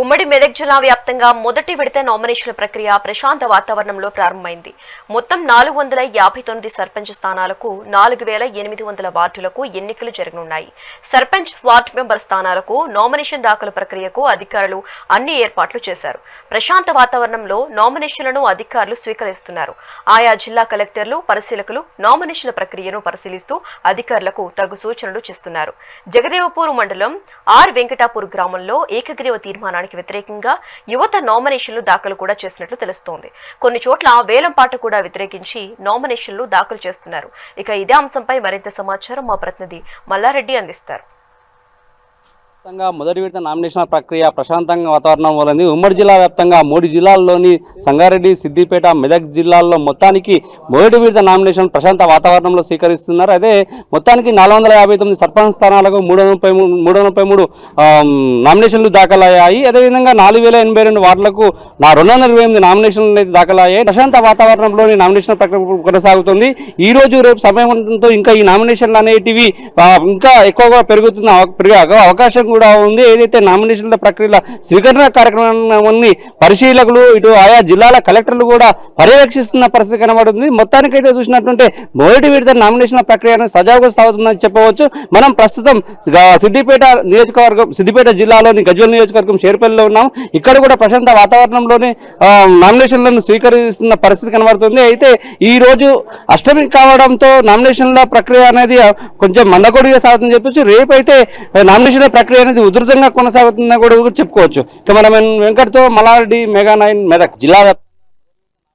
ఉమ్మడి మెదక్ జిల్లా వ్యాప్తంగా మొదటి విడత నామినేషన్ల ప్రక్రియ ప్రశాంత వాతావరణంలో ప్రారంభమైంది. మొత్తం నాలుగు వందల యాభై తొమ్మిది సర్పంచ్ స్థానాలకు నాలుగు వేల ఎనిమిది వందల వార్డులకు ఎన్నికలు జరగనున్నాయి. సర్పంచ్ వార్డు మెంబర్ స్థానాలకు నామినేషన్ దాఖలు ప్రక్రియకు అధికారులు అన్ని ఏర్పాట్లు చేశారు. ప్రశాంత వాతావరణంలో నామినేషన్లను అధికారులు స్వీకరిస్తున్నారు. ఆయా జిల్లా కలెక్టర్లు పరిశీలకులు నామినేషన్ల ప్రక్రియను పరిశీలిస్తూ అధికారులకు తగు సూచనలు చేస్తున్నారు. జగదేవపూర్ మండలం ఆర్ వెంకటాపూర్ గ్రామంలో ఏకగ్రీవ తీర్మానానికి వ్యతిరేకంగా యువత నామినేషన్లు దాఖలు కూడా చేసినట్లు తెలుస్తోంది. కొన్ని చోట్ల వేలంపాట కూడా వ్యతిరేకించి నామినేషన్లు దాఖలు చేస్తున్నారు. ఇక ఇదే అంశంపై మరింత సమాచారం మా ప్రతినిధి మల్లారెడ్డి అందిస్తారు. వ్యాప్తంగా మొదటి విడత నామినేషన్ ప్రక్రియ ప్రశాంతంగా వాతావరణం వలన ఉమ్మడి జిల్లా వ్యాప్తంగా మూడు జిల్లాల్లోని సంగారెడ్డి సిద్దిపేట మెదక్ జిల్లాల్లో మొత్తానికి మొదటి విడత నామినేషన్ ప్రశాంత వాతావరణంలో స్వీకరిస్తున్నారు. అదే మొత్తానికి నాలుగు వందల యాభై తొమ్మిది సర్పంచ్ స్థానాలకు మూడు వందల మూడు మూడు నామినేషన్లు దాఖలయ్యాయి. అదేవిధంగా నాలుగు వేల ఎనభై రెండు వార్డులకు నా రెండు వందల ఇరవై ఎనిమిది నామినేషన్లు అయితే దాఖలయ్యాయి. ప్రశాంత వాతావరణంలోని నామినేషన్ ప్రక్రియ కొనసాగుతుంది. ఈ రోజు రేపు సమయంతో ఇంకా ఈ నామినేషన్లు అనేటివి ఇంకా ఎక్కువగా పెరుగుతున్న అవ- పెరిగే అవకాశం కూడా ఉంది. ఏదైతే నామినేషన్ల ప్రక్రియల స్వీకరణ కార్యక్రమాన్ని పరిశీలకులు ఇటు ఆయా జిల్లాల కలెక్టర్లు కూడా పర్యవేక్షిస్తున్న పరిస్థితి కనబడుతుంది. మొత్తానికైతే చూసినట్టుంటే మొదటి విడత నామినేషన్ల ప్రక్రియను సజావుగా సాగుతుందని చెప్పవచ్చు. మనం ప్రస్తుతం సిద్దిపేట నియోజకవర్గం సిద్దిపేట జిల్లాలోని గజ్వల్ నియోజకవర్గం షేర్పల్లిలో ఉన్నాం ఇక్కడ కూడా ప్రశాంత వాతావరణంలోనే నామినేషన్లను స్వీకరిస్తున్న పరిస్థితి కనబడుతుంది. అయితే ఈ రోజు అష్టమి కావడంతో నామినేషన్ల ప్రక్రియ అనేది కొంచెం మందకొడిగా సాగుతుందని చెప్పొచ్చు. రేపు అయితే నామినేషన్ల ప్రక్రియ అనేది ఉధృతంగా కొనసాగుతుందని కూడా చెప్పుకోవచ్చు. కెమెరామెన్ వెంకట్తో మలారెడ్డి మెగా నైన్ మెదక్ జిల్లా